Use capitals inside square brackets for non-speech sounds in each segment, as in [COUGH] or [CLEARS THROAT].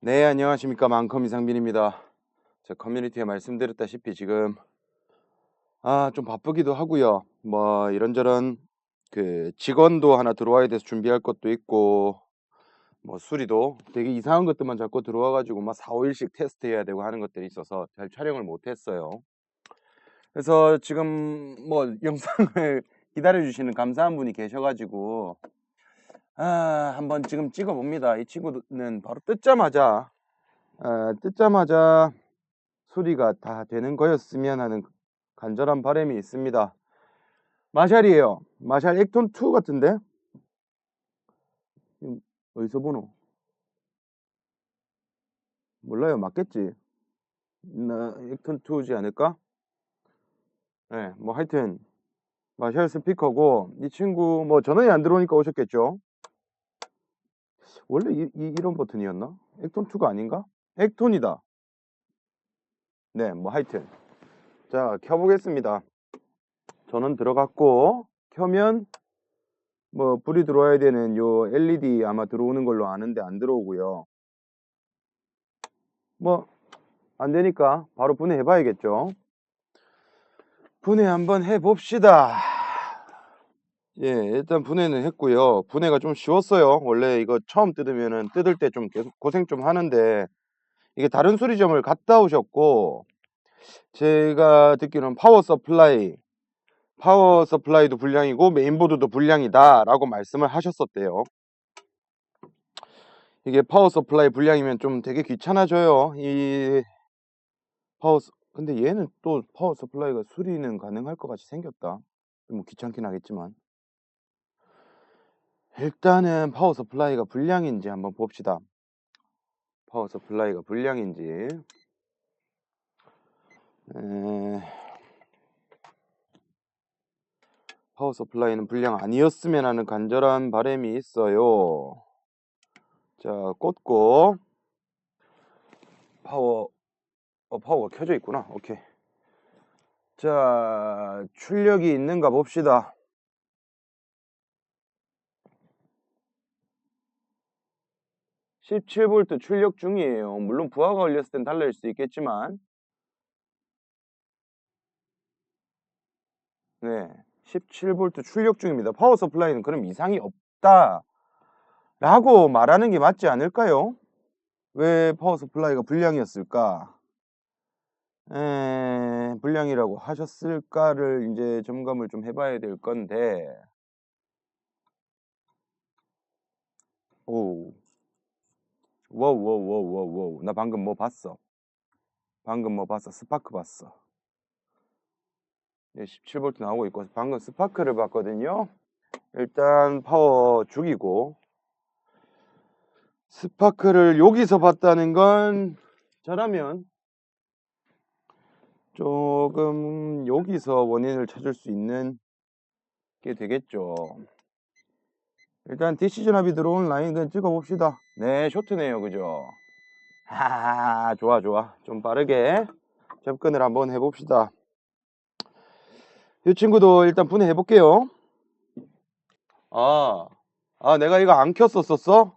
네, 안녕하십니까. 망컴 이상빈입니다. 제 커뮤니티에 말씀드렸다시피 지금, 아, 좀 바쁘기도 하고요. 뭐, 이런저런 그 직원도 하나 들어와야 돼서 준비할 것도 있고, 뭐, 수리도 되게 이상한 것들만 자꾸 들어와 가지고 막 4, 5일씩 테스트 해야 되고 하는 것들이 있어서 잘 촬영을 못 했어요. 그래서 지금 뭐, 영상을 [LAUGHS] 기다려 주시는 감사한 분이 계셔 가지고, 아, 한번 지금 찍어봅니다. 이 친구는 바로 뜯자마자, 아, 뜯자마자 수리가 다 되는 거였으면 하는 간절한 바람이 있습니다. 마샬이에요. 마샬 액톤 2 같은데? 어디서 보노? 몰라요. 맞겠지? 나 액톤 2지 않을까? 네, 뭐 하여튼 마샬 스피커고 이 친구 뭐 전원이 안 들어오니까 오셨겠죠? 원래 이, 이, 이런 버튼이었나? 액톤 2가 아닌가? 액톤이다. 네, 뭐 하여튼 자 켜보겠습니다. 전원 들어갔고 켜면 뭐 불이 들어와야 되는 요 LED 아마 들어오는 걸로 아는데 안 들어오고요. 뭐 안 되니까 바로 분해해 봐야겠죠. 분해 한번 해 봅시다. 예, 일단 분해는 했고요. 분해가 좀 쉬웠어요. 원래 이거 처음 뜯으면은 뜯을 때 좀 계속 고생 좀 하는데 이게 다른 수리점을 갔다 오셨고 제가 듣기로는 파워 서플라이 파워 서플라이도 불량이고 메인보드도 불량이다 라고 말씀을 하셨었대요. 이게 파워 서플라이 불량이면 좀 되게 귀찮아져요. 이 파워 서- 근데 얘는 또 파워 서플라이가 수리는 가능할 것 같이 생겼다. 뭐 귀찮긴 하겠지만 일단은 파워 서플라이가 불량인지 한번 봅시다. 파워 서플라이가 불량인지 에... 파워 서플라이는 불량 아니었으면 하는 간절한 바람이 있어요. 자, 꽂고 파워 어 파워가 켜져 있구나. 오케이. 자, 출력이 있는가 봅시다. (17V) 출력 중이에요. 물론 부하가 걸렸을 땐 달라질 수 있겠지만 네, 17V 출력 중입니다. 파워 서플라이는 그럼 이상이 없다 라고 말하는 게 맞지 않을까요? 왜 파워 서플라이가 불량이었을까? 에, 불량이라고 하셨을까를 이제 점검을 좀 해봐야 될 건데 오 워우 워우 워우 워우 워우. 나 방금 뭐 봤어? 방금 뭐 봤어? 스파크 봤어? 네, 17V 나오고 있고 방금 스파크를 봤거든요. 일단 파워 죽이고 스파크를 여기서 봤다는 건 저라면 조금 여기서 원인을 찾을 수 있는 게 되겠죠. 일단 전압이 들어온 라인은 찍어 봅시다. 네, 쇼트네요. 그죠? 하, 좋아, 좋아. 좀 빠르게 접근을 한번 해봅시다. 이 친구도 일단 분해해 볼게요. 아, 아, 내가 이거 안 켰었었어?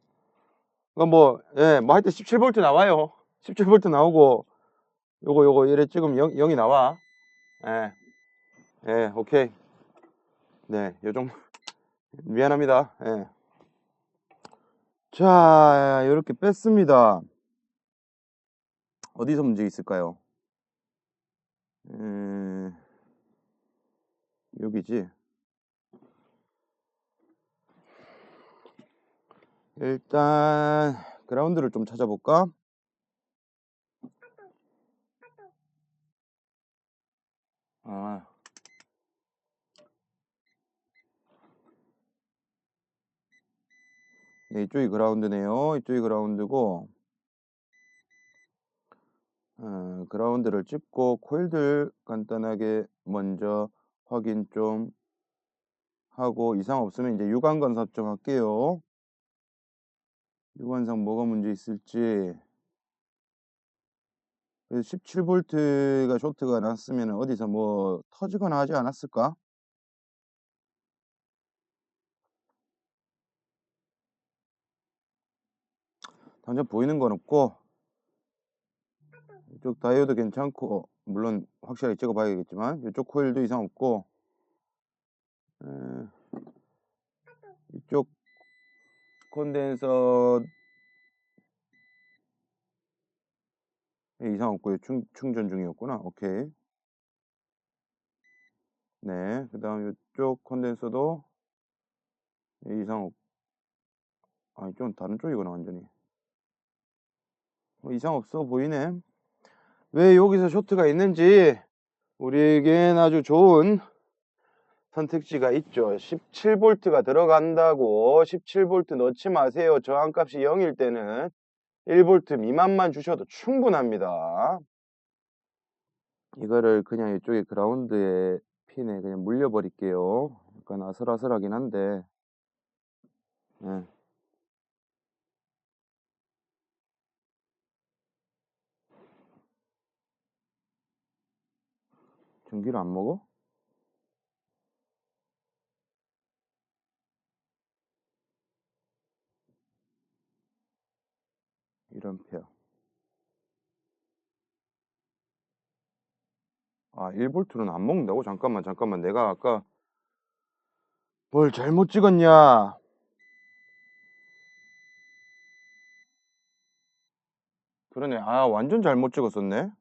이거 뭐, 예, 뭐 하여튼 17V 나와요. 17V 나오고, 요거, 요거, 이래 찍으면 0, 0이 나와. 예, 예, 오케이. 네, 요 정도. 미안합니다. 예. 자, 이렇게 뺐습니다. 어디서 문제 있을까요? 음, 여기지. 일단 그라운드를 좀 찾아볼까? 아. 네, 이쪽이 그라운드네요. 이쪽이 그라운드고, 어, 그라운드를 찍고 코일들 간단하게 먼저 확인 좀 하고 이상 없으면 이제 유관건 삽정할게요. 유관상 뭐가 문제 있을지 17V가 쇼트가 났으면 어디서 뭐 터지거나 하지 않았을까? 완전 보이는 건 없고 이쪽 다이오드 괜찮고 물론 확실하게 찍어 봐야겠지만 이쪽 코일도 이상 없고 에, 이쪽 콘덴서 이상 없고요. 충, 충전 중이었구나. 오케이. 네. 그 다음 이쪽 콘덴서도 이상 없, 아, 이쪽은 다른 쪽이구나, 완전히. 뭐 이상 없어 보이네. 왜 여기서 쇼트가 있는지 우리에겐 아주 좋은 선택지가 있죠. 17V가 들어간다고 17V 넣지 마세요. 저항값이 0일 때는 1V 미만만 주셔도 충분합니다. 이거를 그냥 이쪽에 그라운드에 핀에 그냥 물려버릴게요. 약간 아슬아슬하긴 한데. 네. 전기를 안 먹어? 이런 페어. 아, 1볼트는 안 먹는다고? 잠깐만, 잠깐만. 내가 아까 뭘 잘못 찍었냐? 그러네. 아, 완전 잘못 찍었었네.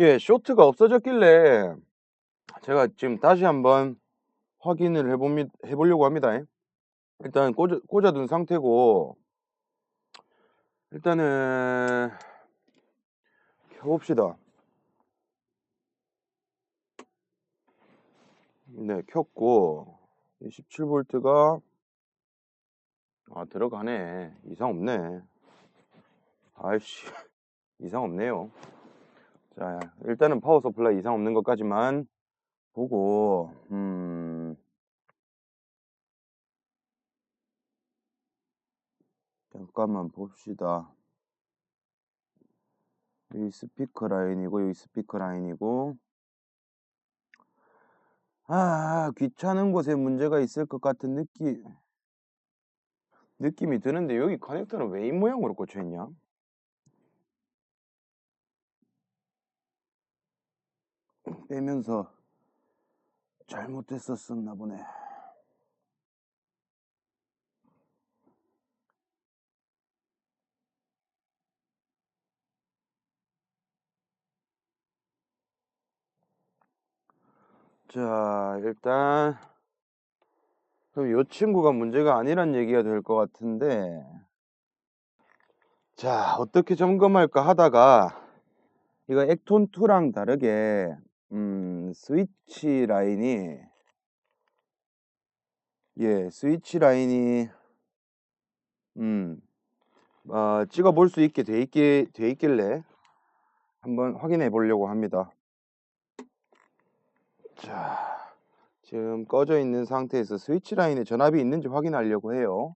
예, 쇼트가 없어졌길래 제가 지금 다시 한번 확인을 해봅니, 해보려고 합니다. 일단 꽂아, 꽂아둔 상태고 일단은 켜봅시다. 네, 켰고 17V가 아 들어가네. 이상 없네. 아이씨 [LAUGHS] 이상 없네요. 자 일단은 파워 서플라이 이상 없는 것까지만 보고 음 잠깐만 봅시다. 여기 스피커 라인이고 여기 스피커 라인이고 아 귀찮은 곳에 문제가 있을 것 같은 느낌 느낌이 드는데 여기 커넥터는 왜 이 모양으로 꽂혀 있냐? 빼면서 잘못됐었었나 보네. 자, 일단 그럼 이 친구가 문제가 아니란 얘기가 될 것 같은데 자, 어떻게 점검할까 하다가 이거 액톤2랑 다르게 음, 스위치 라인이 예, 스위치 라인이 음, 어, 찍어 볼 수 있게 돼 있기 돼 있길래 한번 확인해 보려고 합니다. 자, 지금 꺼져 있는 상태에서 스위치 라인에 전압이 있는지 확인하려고 해요.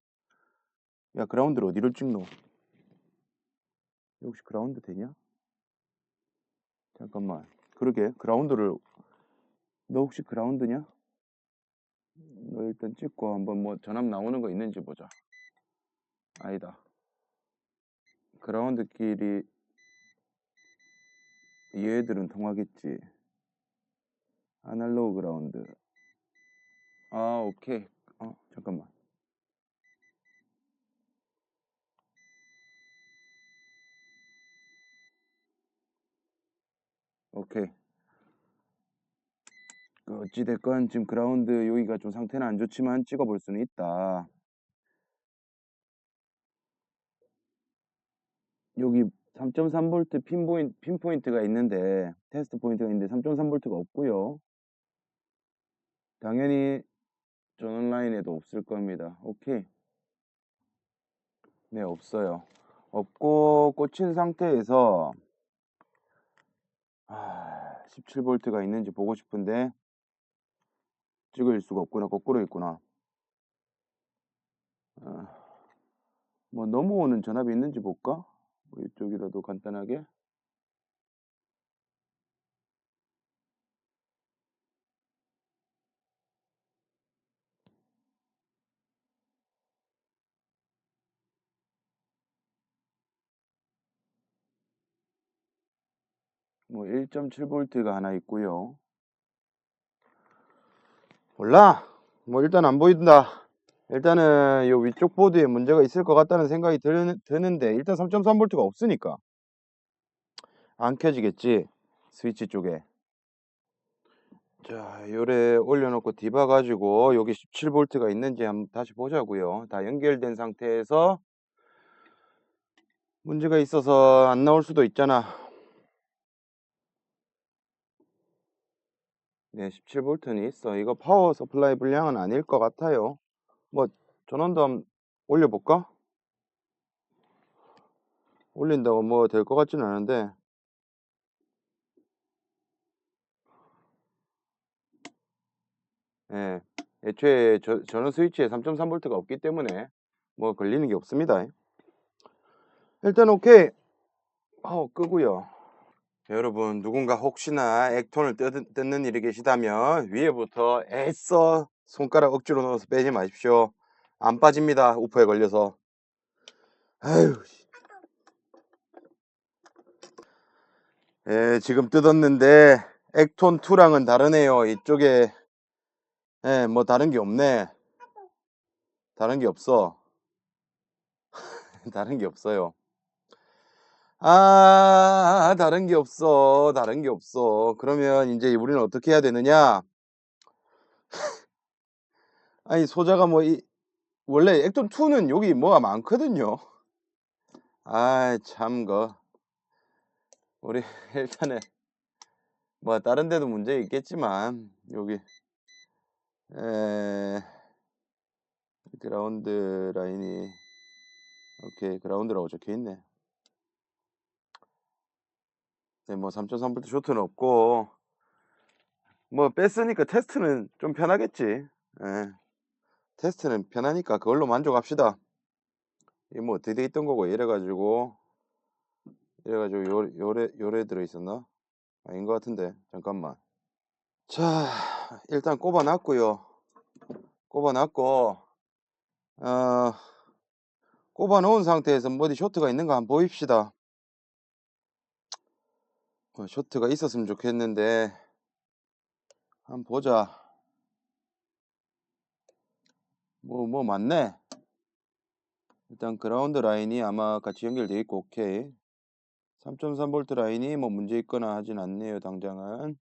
야, 그라운드를 어디로 찍노? 혹시 그라운드 되냐? 잠깐만. 그러게, 그라운드를, 너 혹시 그라운드냐? 너 일단 찍고 한번 뭐 전압 나오는 거 있는지 보자. 아니다. 그라운드끼리 얘들은 통하겠지. 아날로그 그라운드. 아, 오케이. 어, 잠깐만. 오케이. 그 어찌됐건 지금 그라운드 여기가 좀 상태는 안 좋지만 찍어볼 수는 있다. 여기 3.3V 핀포인트, 핀포인트가 있는데 테스트 포인트가 있는데 3.3V가 없고요. 당연히 전원 라인에도 없을 겁니다. 오케이. 네, 없어요. 없고 꽂힌 상태에서 아, 17V가 있는지 보고 싶은데 찍을 수가 없구나. 거꾸로 있구나. 아, 뭐 넘어오는 전압이 있는지 볼까? 뭐 이쪽이라도 간단하게 뭐 1.7V가 하나 있고요. 몰라. 뭐 일단 안 보인다. 일단은 요 위쪽 보드에 문제가 있을 것 같다는 생각이 드는, 드는데 일단 3.3V가 없으니까 안 켜지겠지. 스위치 쪽에. 자, 요래 올려놓고 디바 가지고 여기 17V가 있는지 한번 다시 보자고요. 다 연결된 상태에서 문제가 있어서 안 나올 수도 있잖아. 네, 17V는 있어. 이거 파워 서플라이 분량은 아닐 것 같아요. 뭐 전원도 한번 올려볼까? 올린다고 뭐 될 것 같지는 않은데 예, 애초에 저, 전원 스위치에 3.3V가 없기 때문에 뭐 걸리는 게 없습니다. 일단 오케이. 어, 끄고요. 여러분 누군가 혹시나 액톤을 뜯, 뜯는 일이 계시다면 위에부터 애써 손가락 억지로 넣어서 빼지 마십시오. 안 빠집니다. 우퍼에 걸려서. 아유. 씨. 예, 지금 뜯었는데 액톤 2랑은 다르네요. 이쪽에 예, 뭐 다른 게 없네. 다른 게 없어. [LAUGHS] 다른 게 없어요. 아, 다른 게 없어. 다른 게 없어. 그러면 이제 우리는 어떻게 해야 되느냐? [LAUGHS] 아니, 소자가 뭐, 이, 원래 액톤 2는 여기 뭐가 많거든요. 아, 참, 거. 우리, [LAUGHS] 일단은, 뭐, 다른 데도 문제 있겠지만, 여기, 에, 그라운드 라인이, 오케이, 그라운드라고 적혀 있네. 네, 뭐 3.3V 쇼트는 없고 뭐 뺐으니까 테스트는 좀 편하겠지. 예. 테스트는 편하니까 그걸로 만족합시다. 이게 뭐 어떻게 돼 있던 거고 이래가지고 이래가지고 요, 요래 요래 들어 있었나? 아닌 것 같은데 잠깐만. 자 일단 꼽아 놨고요. 꼽아 놨고 어 꼽아 놓은 상태에서 뭐 어디 쇼트가 있는가 한번 보입시다. 어, 쇼트가 있었으면 좋겠는데 한번 보자. 뭐뭐 맞네. 일단 그라운드 라인이 아마 같이 연결되어 있고 오케이. 3.3V 라인이 뭐 문제 있거나 하진 않네요 당장은.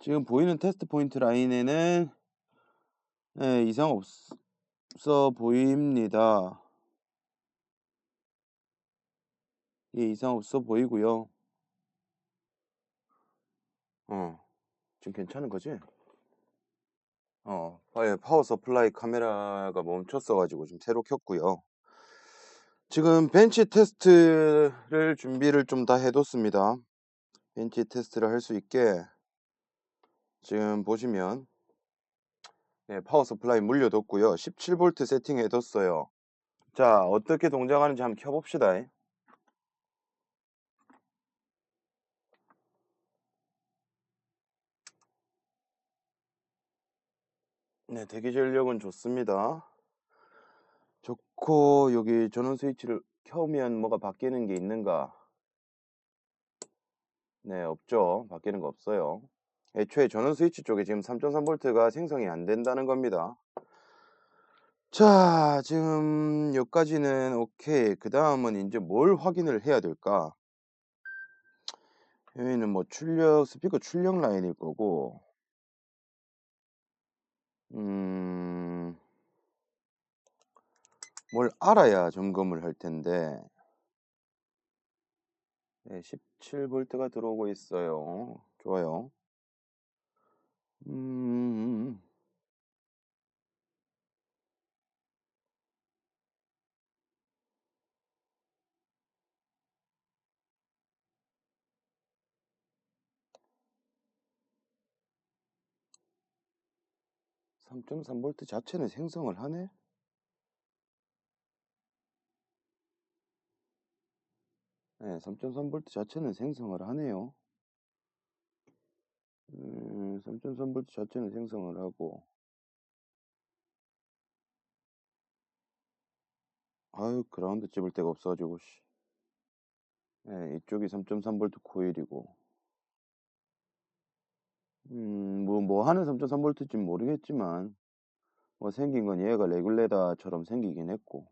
지금 보이는 테스트 포인트 라인에는 예, 이상 없어 보입니다. 예, 이상 없어 보이고요. 어, 지금 괜찮은 거지? 어, 예, 파워 서플라이 카메라가 멈췄어가지고 지금 새로 켰고요. 지금 벤치 테스트를 준비를 좀 다 해뒀습니다. 벤치 테스트를 할 수 있게 지금 보시면 네, 파워 서플라이 물려뒀고요. 17V 세팅해 뒀어요. 자, 어떻게 동작하는지 한번 켜봅시다. 네, 대기 전력은 좋습니다. 좋고 여기 전원 스위치를 켜면 뭐가 바뀌는 게 있는가? 네, 없죠. 바뀌는 거 없어요. 애초에 전원 스위치 쪽에 지금 3.3V가 생성이 안 된다는 겁니다. 자, 지금 여기까지는 오케이. 그 다음은 이제 뭘 확인을 해야 될까? 여기는 뭐 출력, 스피커 출력 라인일 거고, 음, 뭘 알아야 점검을 할 텐데, 네, 17V가 들어오고 있어요. 좋아요. 음, 3.3V 자체는 생성을 하네? 네, 3.3V 자체는 생성을 하네요. 음, 3.3V 자체는 생성을 하고. 아유 그라운드 집을 데가 없어가지고 씨. 네, 이쪽이 3.3V 코일이고. 음, 뭐, 뭐 하는 3.3V인지 모르겠지만, 뭐 생긴 건 얘가 레귤레다처럼 생기긴 했고,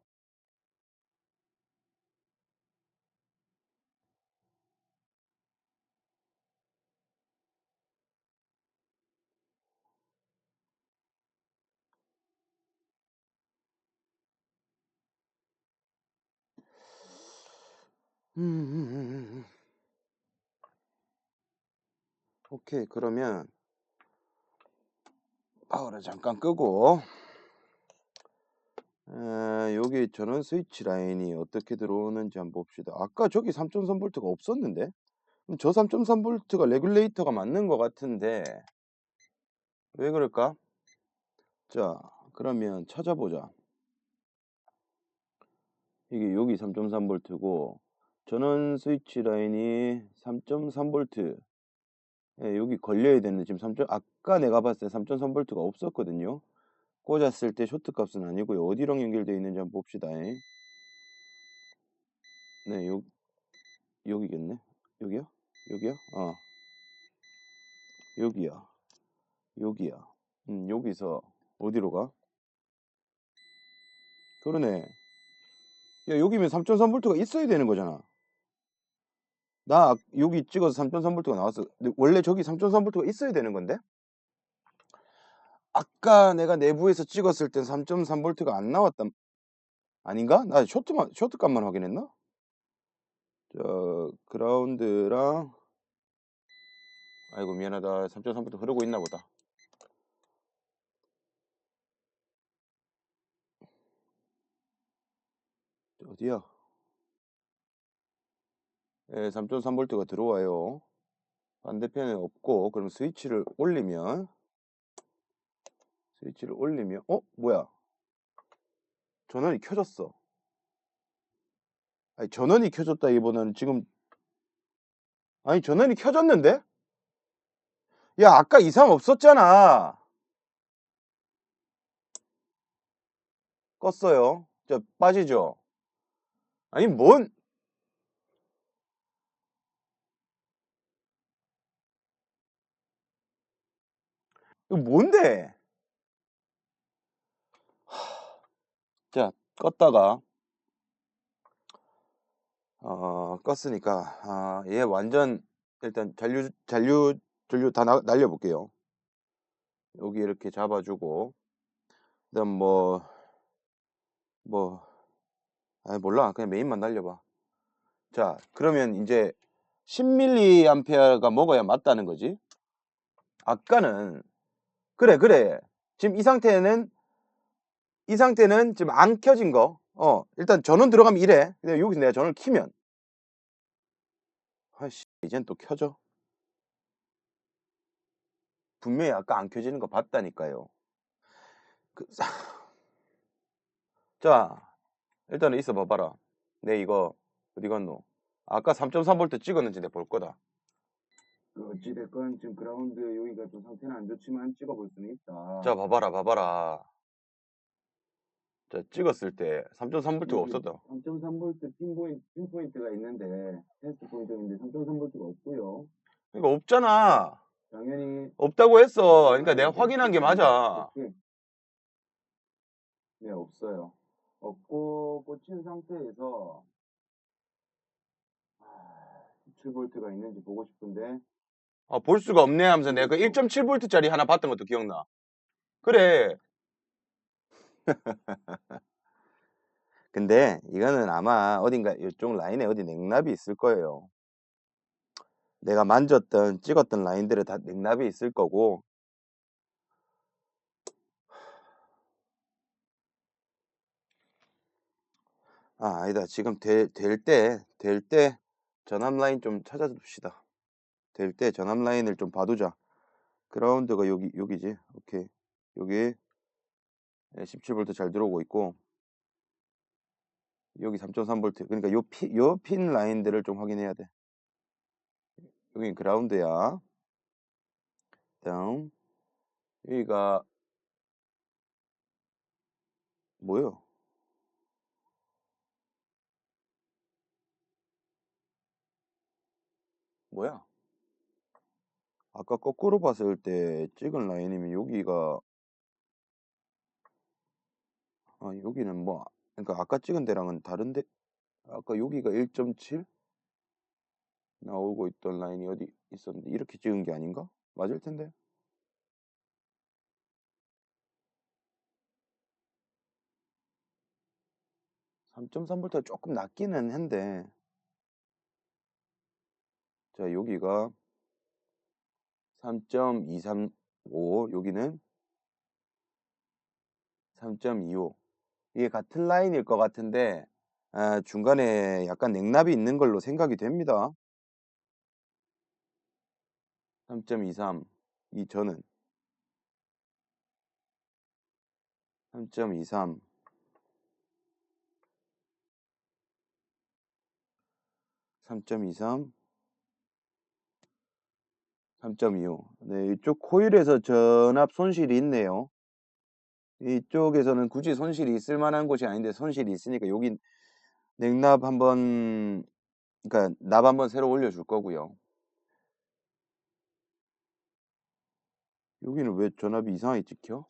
음, 오케이 그러면 파워를 잠깐 끄고 에, 여기 전원 스위치 라인이 어떻게 들어오는지 한번 봅시다. 아까 저기 3.3V가 없었는데? 저 3.3V가 레귤레이터가 맞는 것 같은데 왜 그럴까? 자 그러면 찾아보자. 이게 여기 3.3V고 전원 스위치 라인이 3.3V 예, 여기 걸려야 되는데 지금 3. 아까 내가 봤을 때 3.3V가 없었거든요. 꽂았을 때 쇼트 값은 아니고요. 어디랑 연결되어 있는지 한번 봅시다. 네, 요, 여기겠네. 여기요? 여기요? 어. 여기야. 여기야. 음, 여기서 어디로 가? 그러네. 야, 여기면 3.3V가 있어야 되는 거잖아. 나 여기 찍어서 3.3V가 나왔어. 근데 원래 저기 3.3V가 있어야 되는 건데? 아까 내가 내부에서 찍었을 땐 3.3V가 안 나왔단 아닌가? 나 쇼트만 쇼트 값만 확인했나? 저 그라운드랑 아이고 미안하다 3.3V 흐르고 있나 보다. 어디야? 예, 3.3V가 들어와요. 반대편에 없고 그럼 스위치를 올리면 스위치를 올리면 어? 뭐야? 전원이 켜졌어. 아니 전원이 켜졌다기보다는 지금 아니 전원이 켜졌는데? 야 아까 이상 없었잖아. 껐어요. 저 빠지죠? 아니 뭔 이거 뭔데? 자 껐다가 어 껐으니까 아, 얘 완전 일단 잔류 잔류 전류 다 나, 날려볼게요. 여기 이렇게 잡아주고 그다음 뭐 뭐, 아 몰라. 그냥 메인만 날려봐. 자, 그러면 이제 10mA가 먹어야 맞다는 거지. 아까는, 그래, 그래. 지금 이 상태는, 이 상태는 지금 안 켜진 거. 어, 일단 전원 들어가면 이래. 근데 여기서 내가 전원을 키면. 아이씨, 이젠 또 켜져. 분명히 아까 안 켜지는 거 봤다니까요. 그, [LAUGHS] 자, 일단은 있어 봐봐라. 내 이거 어디 갔노? 아까 3.3V 찍었는지 내가 볼 거다. 그 어찌됐건 지금 그라운드 여기가 좀 상태는 안 좋지만 찍어볼 수는 있다. 자, 봐봐라, 봐봐라. 자, 찍었을 때 3.3V가 없었다. 3.3V 핀포인트, 핀포인트가 있는데 테스트 포인트인데 3.3V가 없고요. 이거 없잖아. 당연히 없다고 했어. 그러니까 내가 확인한 게 맞아. 네 없어요. 없고 꽂힌 상태에서 7V가 있는지 보고 싶은데 아, 볼 수가 없네 하면서 내가 그 1.7V짜리 하나 봤던 것도 기억나. 그래. [LAUGHS] 근데 이거는 아마 어딘가 이쪽 라인에 어디 냉납이 있을 거예요. 내가 만졌던 찍었던 라인들은 다 냉납이 있을 거고 아 아니다 지금 될 때 될때 전압 라인 좀 찾아줍시다 될 때 전압 라인을 좀 봐두자. 그라운드가 여기 여기지. 오케이. 여기 예, 17V 잘 들어오고 있고 여기 3.3V 그러니까 요 피 요 핀 라인들을 좀 확인해야 돼. 여기 그라운드야. 다음 여기가 뭐요? 뭐야? 아까 거꾸로 봤을 때 찍은 라인이면 여기가 아 여기는 뭐 그러니까 아까 찍은 데랑은 다른데 아까 여기가 1.7 나오고 있던 라인이 어디 있었는데 이렇게 찍은 게 아닌가? 맞을 텐데. (3.3V) 조금 낮기는 한데 자 여기가 3.235 여기는 3.25 이게 같은 라인일 것 같은데 아, 중간에 약간 냉납이 있는 걸로 생각이 됩니다. 3.23이 저는. 3.23 3.23 3.25 네, 이쪽 코일에서 전압 손실이 있네요. 이쪽에서는 굳이 손실이 있을 만한 곳이 아닌데 손실이 있으니까 여기 냉납 한번 그러니까 납 한번 새로 올려줄 거고요. 여기는 왜 전압이 이상하게 찍혀?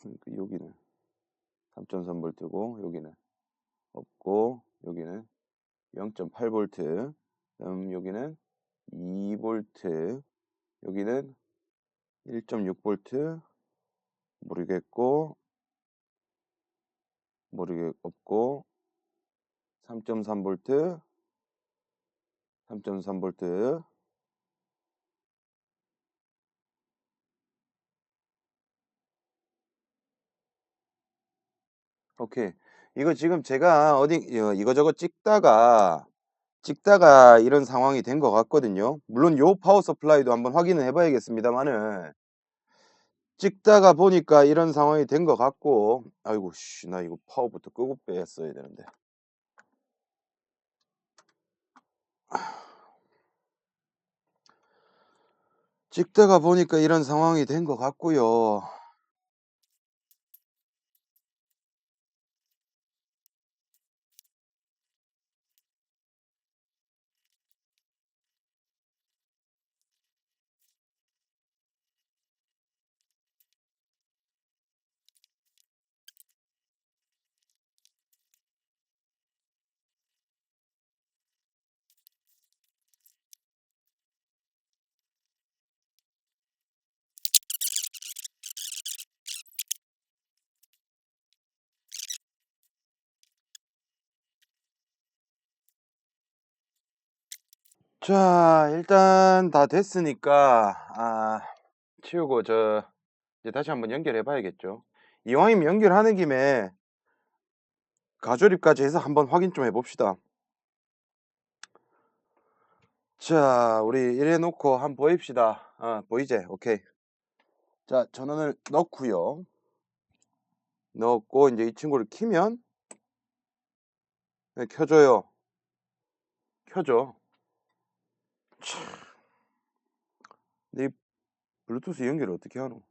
그러니까 여기는 3.3V고 여기는 없고 여기는 0.8V 그다음 여기는 2V 여기는 1.6V 모르겠고 모르겠 없고 3.3V 3.3V 오케이 이거 지금 제가 어디 어, 이거저거 찍다가 찍다가 이런 상황이 된 것 같거든요. 물론 요 파워 서플라이도 한번 확인을 해봐야겠습니다만은 찍다가 보니까 이런 상황이 된 것 같고 아이고 씨 나 이거 파워부터 끄고 뺐어야 되는데 찍다가 보니까 이런 상황이 된 것 같고요. 자, 일단 다 됐으니까 아, 치우고 저 이제 다시 한번 연결해 봐야겠죠. 이왕이면 연결하는 김에 가조립까지 해서 한번 확인 좀 해봅시다. 자, 우리 이래 놓고 한번 보입시다. 아, 보이제? 오케이. 자, 전원을 넣고요. 넣었고 이제 이 친구를 키면 네, 켜줘요. 켜줘. 참. 근데 이 블루투스 연결을 어떻게 하노?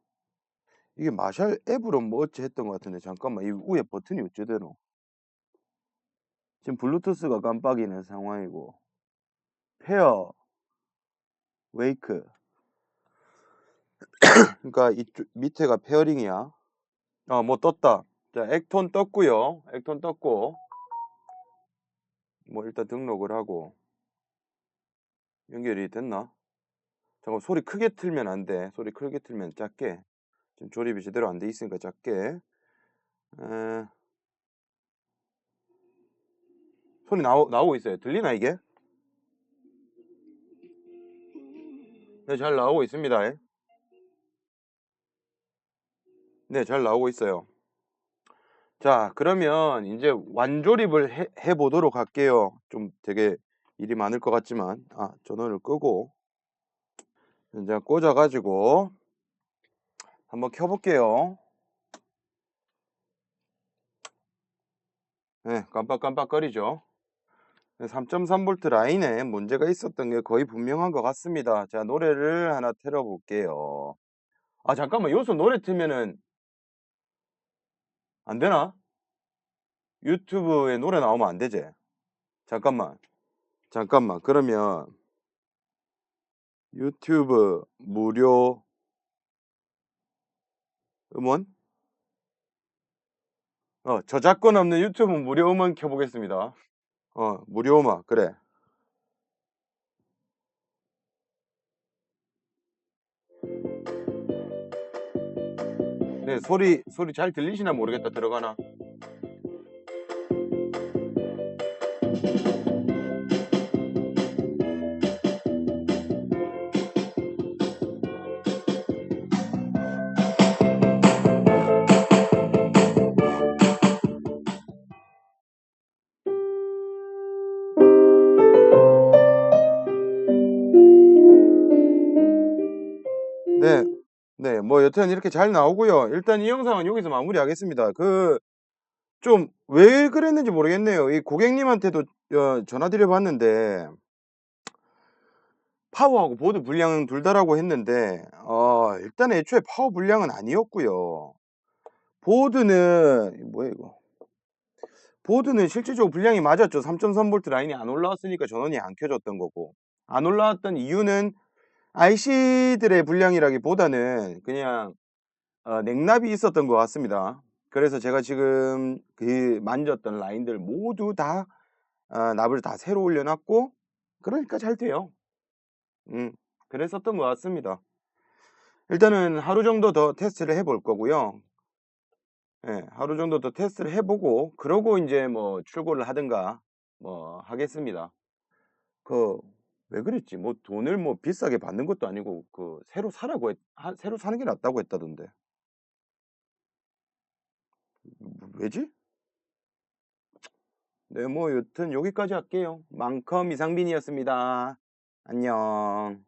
이게 마샬 앱으로 뭐 어찌 했던 것 같은데 잠깐만 이 위에 버튼이 어찌 되노? 지금 블루투스가 깜빡이는 상황이고 페어 웨이크 [CLEARS THROAT] 그러니까 이쪽 밑에가 페어링이야 어뭐 떴다 자 액톤 떴고요 액톤 떴고 뭐 일단 등록을 하고 연결이 됐나? 잠깐 소리 크게 틀면 안 돼. 소리 크게 틀면 작게. 지금 조립이 제대로 안 돼 있으니까 작게. 에... 소리 나오, 나오고 있어요. 들리나 이게? 네, 잘 나오고 있습니다. 네, 잘 나오고 있어요. 자, 그러면 이제 완조립을 해, 해 보도록 할게요. 좀 되게 일이 많을 것 같지만, 아, 전원을 끄고, 이제 꽂아 가지고, 한번 켜 볼게요. 네, 깜빡깜빡 거리죠. 3.3V 라인에 문제가 있었던 게 거의 분명한 것 같습니다. 자, 노래를 하나 틀어 볼게요. 아, 잠깐만, 여기서 노래 틀면은 안 되나? 유튜브에 노래 나오면 안 되지? 잠깐만. 잠깐만. 그러면 유튜브 무료 음원? 어, 저작권 없는 유튜브 무료 음원 켜보겠습니다. 어, 무료 음악. 그래. 네, 소리, 소리 잘 들리시나 모르겠다. 들어가나? 여튼 이렇게 잘 나오고요. 일단 이 영상은 여기서 마무리하겠습니다. 그 좀 왜 그랬는지 모르겠네요. 이 고객님한테도 어, 전화드려 봤는데 파워하고 보드 불량은 둘 다라고 했는데 어, 일단 애초에 파워 불량은 아니었고요. 보드는 뭐야 이거? 보드는 실질적으로 불량이 맞았죠. 3.3V 라인이 안 올라왔으니까 전원이 안 켜졌던 거고 안 올라왔던 이유는 IC들의 불량이라기보다는 그냥 어, 냉납이 있었던 것 같습니다. 그래서 제가 지금 그 만졌던 라인들 모두 다 어, 납을 다 새로 올려놨고 그러니까 잘 돼요. 음, 그랬었던 것 같습니다. 일단은 하루 정도 더 테스트를 해볼 거고요. 예, 하루 정도 더 테스트를 해보고 그러고 이제 뭐 출고를 하든가 뭐 하겠습니다. 그 왜 그랬지? 뭐 돈을 뭐 비싸게 받는 것도 아니고 그 새로 사라고 했, 하- 새로 사는 게 낫다고 했다던데. 왜지? 네, 뭐 여튼 여기까지 할게요. 만컴 이상빈이었습니다. 안녕.